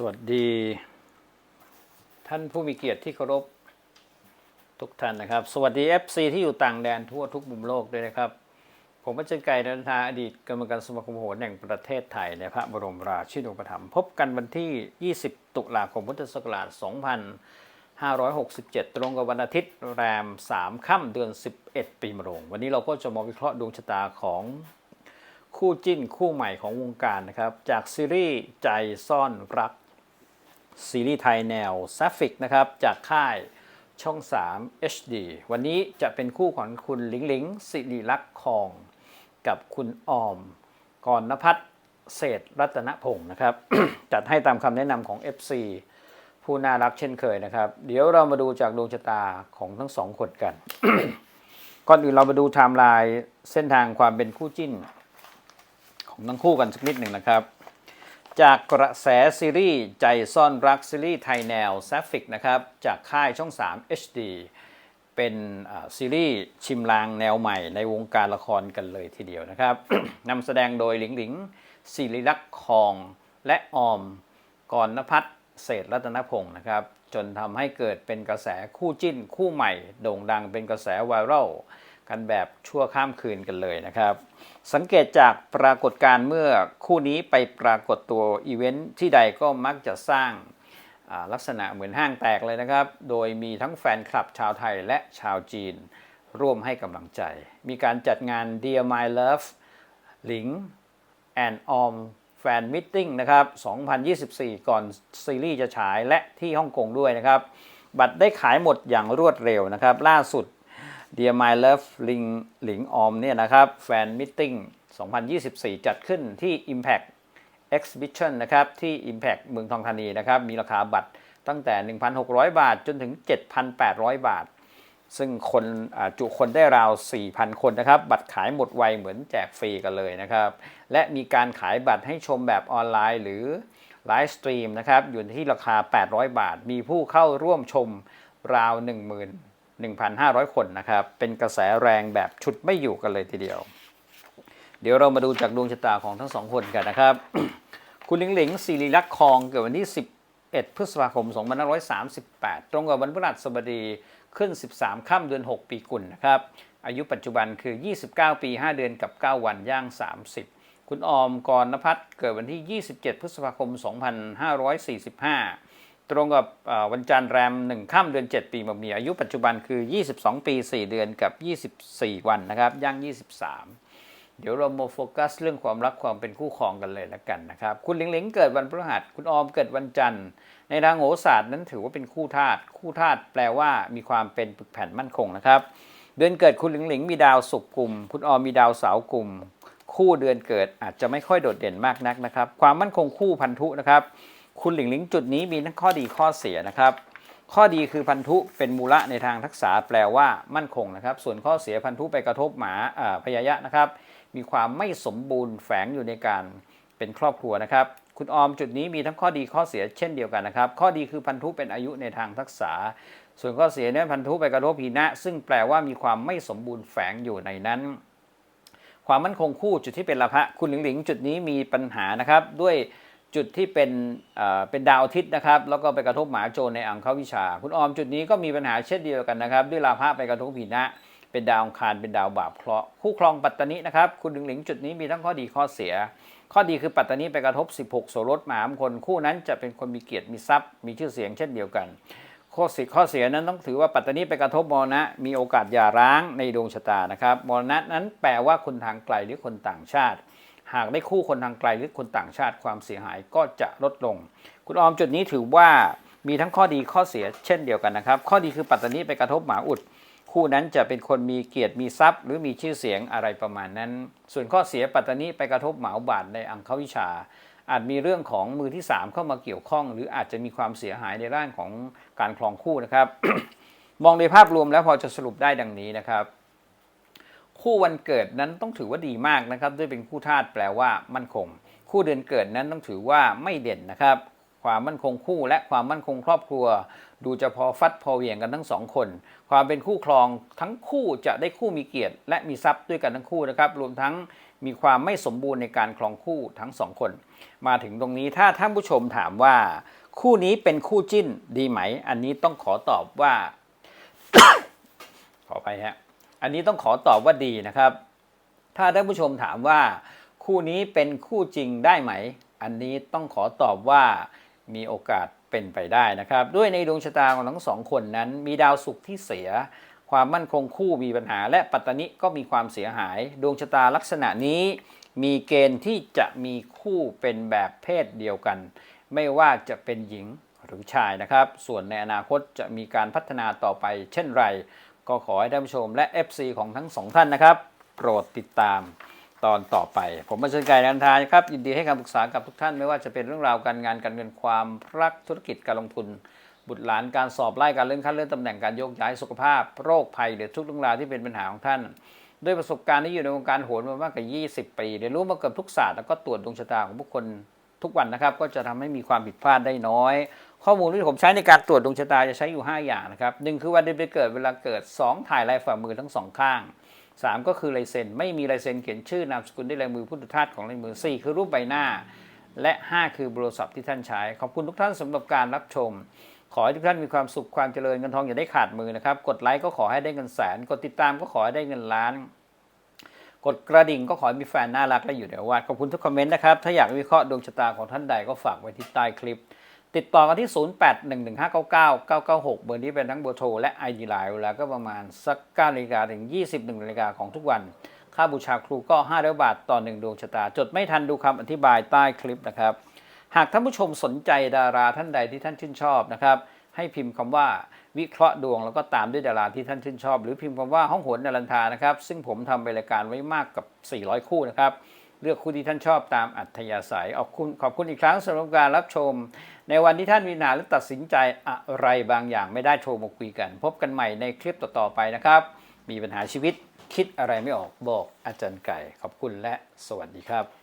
สวัสดี ท่านผู้มีเกียรติที่เคารพทุกท่านนะครับ สวัสดี FC ที่อยู่ต่างแดนทั่วทุกมุมโลกด้วยนะครับ ผมอาจารย์ไก่นันทาอดีตกรรมการสมาคมโหรแห่งประเทศไทยในพระบรมราชินูปถัมภ์พบกันวันที่ 20 ตุลาคมพุทธศักราช 2567 ตรงกับวันอาทิตย์แรม 3 ค่ำเดือน 11 ปีมะโรง วันนี้เราก็จะมาวิเคราะห์ดวงชะตาของคู่จิ้นคู่ใหม่ของวงการนะครับ จากซีรีส์ใจซ่อนรัก ซีรีส์ไทยแนวซ a ฟิกนะครับ จากค่ายช่อง 3 HD วันนี้จะเป็นคู่ของคุณหลิงหลิงสิริลักษ์คอง กับคุณออมกรณพัฒเศษรัตนพงศ์นะครับ จัดให้ตามคำแนะนำของ FC ผู้น่ารักเช่นเคยนะครับ เดี๋ยวเรามาดูจากดวงชะตาของทั้งสองคนกัน ก่อนอื่นเรามาดูไทม์ไลน์เส้นทางความเป็นคู่จิ้น ของทั้งคู่กันสักนิดหนึ่งนะครับ จากกระแสซีรีส์ใจซ่อนรักซีรีส์ไทยแนวแซฟิกนะครับจากค่ายช่อง 3 HD เป็นซีรีส์ชิมลางแนวใหม่ในวงการละครกันเลยทีเดียวนะครับ นำแสดงโดยหลิงหลิงศิริลักษณ์คองและออมกรณพัฒเศรษฐ์รัตนพงศ์นะครับ จนทำให้เกิดเป็นกระแสคู่จิ้นคู่ใหม่ โด่งดังเป็นกระแสไวรัล กันแบบชั่วข้ามคืนกันเลยนะครับ สังเกตจากปรากฏการณ์เมื่อคู่นี้ไปปรากฏตัวอีเวนท์ที่ใดก็มักจะสร้างลักษณะเหมือนห้างแตกเลยนะครับ โดยมีทั้งแฟนคลับชาวไทยและชาวจีน ร่วมให้กำลังใจ มีการจัดงาน Dear My Love หลิง and Om Fan Meeting นะครับ 2024 ก่อนซีรีส์จะฉายและที่ฮ่องกงด้วยนะครับ บัตรได้ขายหมดอย่างรวดเร็วนะครับ ล่าสุด Dear My Love ลิงหลิงออมเนี่ยนะครับแฟนมิทติ้ง2024 จัดขึ้นที่ Impact Exhibition นะครับที่ Impact เมืองทองธานีนะครับมีราคาบัตรตั้งแต่ 1,600 บาทจนถึง 7,800 บาท ซึ่งคนจุคนได้ราว 4,000 คนนะครับ บัตรขายหมดไวเหมือนแจกฟรีกันเลยนะครับ และมีการขายบัตรให้ชมแบบออนไลน์หรือไลฟ์สตรีมนะครับอยู่ที่ราคา 800 บาท มีผู้เข้าร่วมชมราว10,000 1,500 คนนะครับ เป็นกระแสแรงแบบชุดไม่อยู่กันเลยทีเดียว เดี๋ยวเรามาดูจากดวงชะตาของทั้งสองคนกันนะครับ คุณหลิงหลิงศิริลักษ์คองเกิดวันที่ 11 พฤษภาคม 2538 ตรงกับวันพฤหัสบดีขึ้น 13 ค่ำเดือน 6 ปีกุลนะครับ อายุปัจจุบันคือ 29 ปี 5 เดือนกับ 9 วันย่าง 30 คุณออมกรณพัฒน์เกิดวันที่ 27 พฤษภาคม 2545 ตรงกับวันจันทร์แรม1ค่ำเดือน 7 ปีมะเมียอายุปัจจุบันคือ 22 ปี 4 เดือนกับ 24 วันนะครับย่าง 23 เดี๋ยวเรามาโฟกัสเรื่องความรักความเป็นคู่ครองกันเลยละกันนะครับ คุณหลิงหลิงเกิดวันพฤหัสคุณออมเกิดวันจันทร์ ในทางโหราศาสตร์นั้นถือว่าเป็นคู่ธาตุคู่ธาตุแปลว่ามีความเป็นปึกแผ่นมั่นคงนะครับ เดือนเกิดคุณหลิงหลิงมีดาวศุกร์กลุ่ม คุณออมมีดาวเสาร์กลุ่ม คู่เดือนเกิดอาจจะไม่ค่อยโดดเด่นมากนักนะครับ ความมั่นคงคู่พันธุนะครับ คุณหลิงหลิงจุดนี้มีทั้งข้อดีข้อเสียนะครับ ข้อดีคือพันธุเป็นมูละในทางทักษะแปลว่ามั่นคงนะครับ ส่วนข้อเสียพันธุไปกระทบหมาพยายะนะครับ มีความไม่สมบูรณ์แฝงอยู่ในการเป็นครอบครัวนะครับ คุณออมจุดนี้มีทั้งข้อดีข้อเสียเช่นเดียวกันนะครับ ข้อดีคือพันธุเป็นอายุในทางทักษะส่วนข้อเสียเนี่ยพันธุไปกระทบพีนะ ซึ่งแปลว่ามีความไม่สมบูรณ์แฝงอยู่ในนั้น ความมั่นคงคู่จุดที่เป็นละพะคุณหลิงหลิงจุดนี้มีปัญหานะครับด้วย จุดที่เป็นเป็นดาวอาทิตย์นะครับ แล้วก็ไปกระทบหมาโจรในอังควิชา คุณออมจุดนี้ก็มีปัญหาเช่นเดียวกันนะครับ ด้วยลาภะไปกระทบผีนะเป็นดาวอังคารเป็นดาวบาปเคราะห์คู่ครองปัตตานินะครับคุณหลิงหลิงจุดนี้มีทั้งข้อดีข้อเสีย ข้อดีคือปัตตานีไปกระทบ 16 โสรถหมามคลคู่นั้นจะเป็นคนมีเกียรติมีทรัพย์ มีชื่อเสียงเช่นเดียวกัน ข้อเสียข้อเสียนั้นต้องถือว่าปัตตานีไปกระทบมรณะ มีโอกาสหย่าร้างในดวงชะตานะครับมรณะนั้นแปลว่าคนทางไกลหรือคนต่างชาติ หากได้คู่คนทางไกลหรือคนต่างชาติความเสียหายก็จะลดลง คุณออมจุดนี้ถือว่ามีทั้งข้อดีข้อเสียเช่นเดียวกันนะครับ ข้อดีคือปัตตานีไปกระทบหมาอุด คู่นั้นจะเป็นคนมีเกียรติมีทรัพย์ หรือมีชื่อเสียงอะไรประมาณนั้น ส่วนข้อเสียปัตตานีไปกระทบหมาบาทในอังควิชา อาจมีเรื่องของมือที่ 3 เข้ามาเกี่ยวข้อง หรืออาจจะมีความเสียหายในด้านของการครองคู่นะครับ มองในภาพรวมแล้วพอจะสรุปได้ดังนี้นะครับ คู่วันเกิดนั้นต้องถือว่าดีมากนะครับ ด้วยเป็นคู่ธาตุแปลว่ามั่นคง คู่เดือนเกิดนั้นต้องถือว่าไม่เด่นนะครับ ความมั่นคงคู่และความมั่นคงครอบครัว ดูจะพอฟัดพอเหวี่ยงกันทั้งสองคน ความเป็นคู่ครองทั้งคู่จะได้คู่มีเกียรติ และมีทรัพย์ด้วยกันทั้งคู่นะครับรวมทั้งมีความไม่สมบูรณ์ในการครองคู่ทั้งสองคน มาถึงตรงนี้ถ้าท่านผู้ชมถามว่า คู่นี้เป็นคู่จิ้นดีไหม อันนี้ต้องขอตอบว่า ขอไปฮะ อันนี้ต้องขอตอบว่าดีนะครับ ถ้าท่านผู้ชมถามว่า คู่นี้เป็นคู่จริงได้ไหม อันนี้ต้องขอตอบว่ามีโอกาสเป็นไปได้นะครับ ด้วยในดวงชะตาของทั้งสองคนนั้น มีดาวศุกร์ที่เสีย ความมั่นคงคู่มีปัญหา และปัตตานิก็มีความเสียหาย ดวงชะตาลักษณะนี้ มีเกณฑ์ที่จะมีคู่เป็นแบบเพศเดียวกัน ไม่ว่าจะเป็นหญิงหรือชายนะครับ ส่วนในอนาคตจะมีการพัฒนาต่อไปเช่นไร ก็ขอให้ท่านผู้ชมและ FC ของทั้งสองท่านนะครับ โปรดติดตามตอนต่อไป ผมมาเชิญไก่นันทานครับ ยินดีให้คำปรึกษากับทุกท่านไม่ว่าจะเป็นเรื่องราวการงานการเงินความรักธุรกิจการลงทุน บุตรหลานการสอบไล่การเลื่อนขั้นเลื่อนตำแหน่งการโยกย้ายสุขภาพ โรคภัยหรือทุกเรื่องราวที่เป็นปัญหาของท่านด้วยประสบการณ์ที่อยู่ในวงการโหนมามากกว่า 20 ปีเรียนรู้มาเกือบทุกศาสตร์แล้วก็ตรวจดวงชะตาของบุคคลทุกวันนะครับ ก็จะทำให้มีความผิดพลาดได้น้อย ข้อมูลที่ผมใช้ในการตรวจดวงชะตาจะใช้อยู่ 5 อย่างนะครับหนึ่งคือวันเดือนปีเกิดเวลาเกิด 2 ถ่ายลายฝ่ามือทั้งสองข้าง 3 ก็คือลายเซ็นไม่มีลายเซ็นเขียนชื่อนามสกุลด้วยลายมือผู้ตุทาสของลายมือ 4 คือรูปใบหน้า และ 5 คือโทรศัพท์ที่ท่านใช้ ขอบคุณทุกท่านสำหรับการรับชม ขอให้ทุกท่านมีความสุขความเจริญเงินทองอย่าได้ขาดมือนะครับกดไลค์ก็ขอให้ได้เงินแสน กดติดตามก็ขอให้ได้เงินล้านกดกระดิ่งก็ขอให้มีแฟนน่ารักและอยู่ในอาวาสขอบคุณทุกคอมเมนต์นะครับ ถ้าอยากวิเคราะห์ดวงชะตาของท่านใดก็ฝากไว้ที่ใต้คลิป ติดต่อกันที่ 0811599996 เบอร์นี้เป็นทั้งเบอร์โทรและ ID ไลน์เวลาก็ประมาณสัก9นาฬิกาถึง 21นาฬิกาของทุกวัน ค่าบูชาครูก็500บาทต่อ 1 ดวงชะตา จดไม่ทันดูคำอธิบายใต้คลิปนะครับ หากท่านผู้ชมสนใจดาราท่านใดที่ท่านชื่นชอบนะครับ ให้พิมพ์คำว่าวิเคราะห์ดวงแล้วก็ตามด้วยดาราที่ท่านชื่นชอบ หรือพิมพ์คำว่าห้องโหนนรันทานะครับ ซึ่งผมทำรายการไว้มากกับ 400 คู่นะครับ เลือกคู่ที่ท่านชอบตามอัธยาศัยขอบคุณขอบคุณอีกครั้งสำหรับการรับชม ในวันที่ท่านมีปัญหาหรือตัดสินใจอะไรบางอย่างไม่ได้โทรมาคุยกัน พบกันใหม่ในคลิปต่อๆไปนะครับ มีปัญหาชีวิตคิดอะไรไม่ออกบอกอาจารย์ไก่ ขอบคุณและสวัสดีครับ